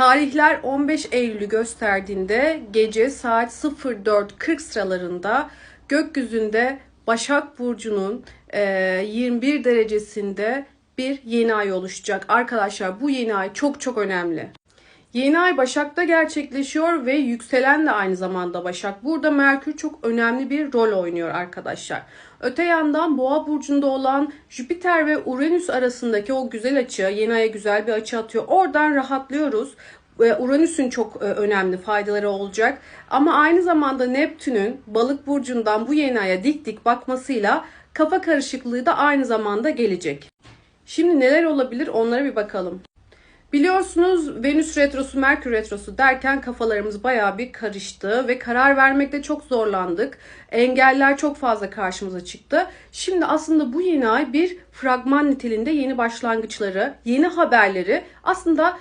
Tarihler 15 Eylül'ü gösterdiğinde gece saat 04.40 sıralarında gökyüzünde Başak Burcu'nun e, 21 derecesinde bir yeni ay oluşacak. Arkadaşlar bu yeni ay çok çok önemli. Yeni ay Başak'ta gerçekleşiyor ve yükselen de aynı zamanda Başak. Burada Merkür çok önemli bir rol oynuyor arkadaşlar. Öte yandan Boğa burcunda olan Jüpiter ve Uranüs arasındaki o güzel açı, yeni aya güzel bir açı atıyor. Oradan rahatlıyoruz. Uranüs'ün çok e, önemli faydaları olacak. Ama aynı zamanda Neptün'ün balık burcundan bu yeni aya dik dik bakmasıyla kafa karışıklığı da aynı zamanda gelecek. Şimdi neler olabilir onlara bir bakalım. Biliyorsunuz Venüs retrosu, Merkür retrosu derken kafalarımız bayağı bir karıştı ve karar vermekte çok zorlandık. Engeller çok fazla karşımıza çıktı. Şimdi aslında bu yeni ay bir fragman niteliğinde yeni başlangıçları, yeni haberleri aslında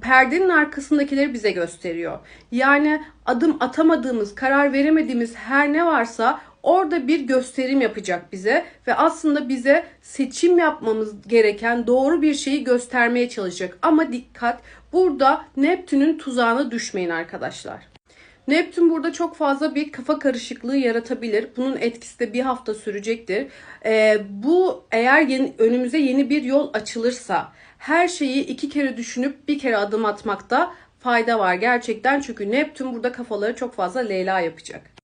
perdenin arkasındakileri bize gösteriyor. Yani adım atamadığımız, karar veremediğimiz her ne varsa orada bir gösterim yapacak bize ve aslında bize seçim yapmamız gereken doğru bir şeyi göstermeye çalışacak. Ama dikkat burada Neptün'ün tuzağına düşmeyin arkadaşlar. Neptün burada çok fazla bir kafa karışıklığı yaratabilir. Bunun etkisi de bir hafta sürecektir. Ee, bu eğer yeni, önümüze yeni bir yol açılırsa her şeyi iki kere düşünüp bir kere adım atmakta fayda var gerçekten. Çünkü Neptün burada kafaları çok fazla Leyla yapacak.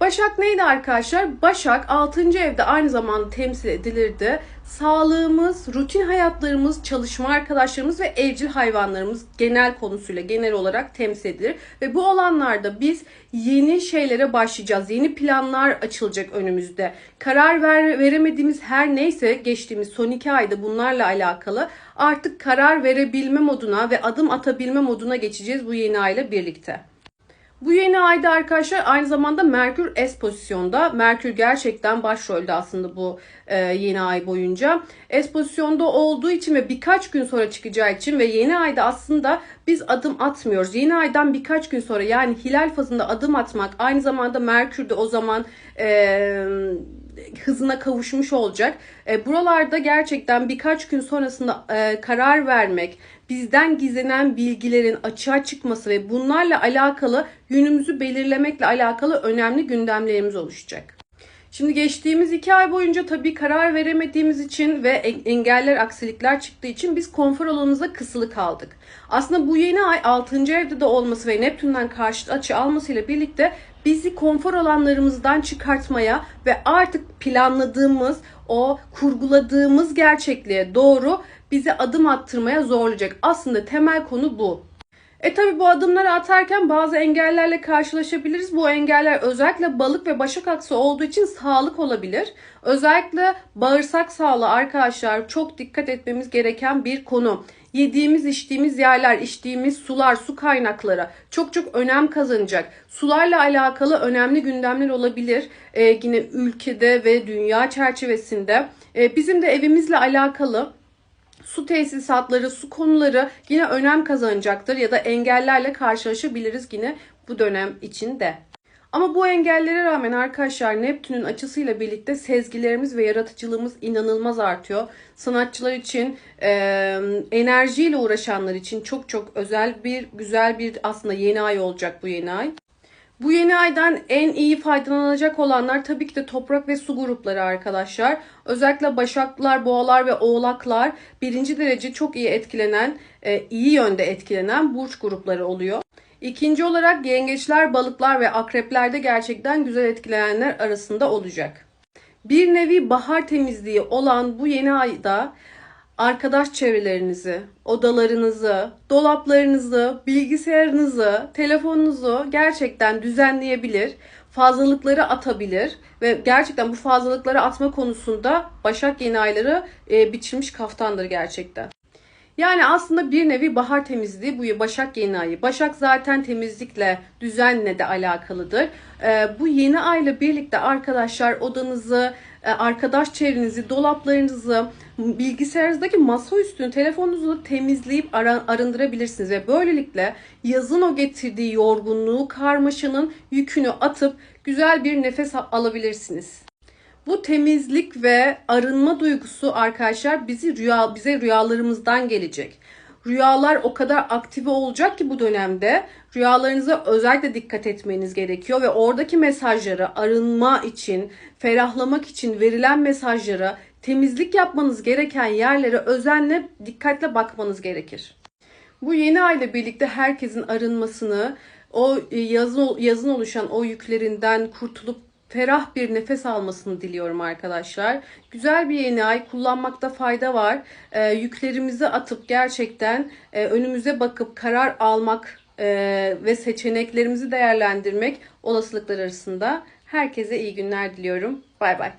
Başak neydi arkadaşlar? Başak 6. evde aynı zamanda temsil edilirdi. Sağlığımız, rutin hayatlarımız, çalışma arkadaşlarımız ve evcil hayvanlarımız genel konusuyla genel olarak temsil edilir. Ve bu alanlarda biz yeni şeylere başlayacağız. Yeni planlar açılacak önümüzde. Karar ver, veremediğimiz her neyse geçtiğimiz son iki ayda bunlarla alakalı artık karar verebilme moduna ve adım atabilme moduna geçeceğiz bu yeni ayla birlikte. Bu yeni ayda arkadaşlar aynı zamanda Merkür S pozisyonda. Merkür gerçekten başrolde aslında bu e, yeni ay boyunca. S pozisyonda olduğu için ve birkaç gün sonra çıkacağı için ve yeni ayda aslında biz adım atmıyoruz. Yeni aydan birkaç gün sonra yani hilal fazında adım atmak aynı zamanda Merkür de o zaman e, hızına kavuşmuş olacak. E, buralarda gerçekten birkaç gün sonrasında e, karar vermek, bizden gizlenen bilgilerin açığa çıkması ve bunlarla alakalı yönümüzü belirlemekle alakalı önemli gündemlerimiz oluşacak. Şimdi geçtiğimiz iki ay boyunca tabii karar veremediğimiz için ve engeller, aksilikler çıktığı için biz konfor alanımızda kısılı kaldık. Aslında bu yeni ay 6. evde de olması ve Neptün'den karşıt açı almasıyla birlikte bizi konfor alanlarımızdan çıkartmaya ve artık planladığımız, o kurguladığımız gerçekliğe doğru bizi adım attırmaya zorlayacak. Aslında temel konu bu. E tabi bu adımları atarken bazı engellerle karşılaşabiliriz. Bu engeller özellikle balık ve başak aksı olduğu için sağlık olabilir. Özellikle bağırsak sağlığı arkadaşlar çok dikkat etmemiz gereken bir konu. Yediğimiz, içtiğimiz yerler, içtiğimiz sular, su kaynakları çok çok önem kazanacak. Sularla alakalı önemli gündemler olabilir. Ee, yine ülkede ve dünya çerçevesinde. Ee, bizim de evimizle alakalı su tesisatları, su konuları yine önem kazanacaktır ya da engellerle karşılaşabiliriz yine bu dönem içinde. Ama bu engellere rağmen arkadaşlar Neptün'ün açısıyla birlikte sezgilerimiz ve yaratıcılığımız inanılmaz artıyor. Sanatçılar için, e, enerjiyle uğraşanlar için çok çok özel bir, güzel bir aslında yeni ay olacak bu yeni ay. Bu yeni aydan en iyi faydalanacak olanlar tabii ki de toprak ve su grupları arkadaşlar. Özellikle başaklar, boğalar ve oğlaklar birinci derece çok iyi etkilenen, iyi yönde etkilenen burç grupları oluyor. İkinci olarak yengeçler, balıklar ve akreplerde gerçekten güzel etkilenenler arasında olacak. Bir nevi bahar temizliği olan bu yeni ayda arkadaş çevrelerinizi, odalarınızı, dolaplarınızı, bilgisayarınızı, telefonunuzu gerçekten düzenleyebilir, fazlalıkları atabilir ve gerçekten bu fazlalıkları atma konusunda Başak yeni ayları e, biçilmiş kaftandır gerçekten. Yani aslında bir nevi bahar temizliği bu Başak yeni ayı. Başak zaten temizlikle, düzenle de alakalıdır. Ee, bu yeni ayla birlikte arkadaşlar odanızı, e, arkadaş çevrenizi, dolaplarınızı, bilgisayarınızdaki masa üstünü, telefonunuzu temizleyip arındırabilirsiniz. Ve böylelikle yazın o getirdiği yorgunluğu, karmaşanın yükünü atıp güzel bir nefes alabilirsiniz. Bu temizlik ve arınma duygusu arkadaşlar bizi rüya bize rüyalarımızdan gelecek. Rüyalar o kadar aktive olacak ki bu dönemde rüyalarınıza özellikle dikkat etmeniz gerekiyor ve oradaki mesajları arınma için, ferahlamak için verilen mesajlara, temizlik yapmanız gereken yerlere özenle, dikkatle bakmanız gerekir. Bu yeni ayla birlikte herkesin arınmasını, o e, yazın, yazın oluşan o yüklerinden kurtulup ferah bir nefes almasını diliyorum arkadaşlar. Güzel bir yeni ay kullanmakta fayda var. Ee, yüklerimizi atıp gerçekten e, önümüze bakıp karar almak e, ve seçeneklerimizi değerlendirmek olasılıklar arasında. Herkese iyi günler diliyorum. Bay bay.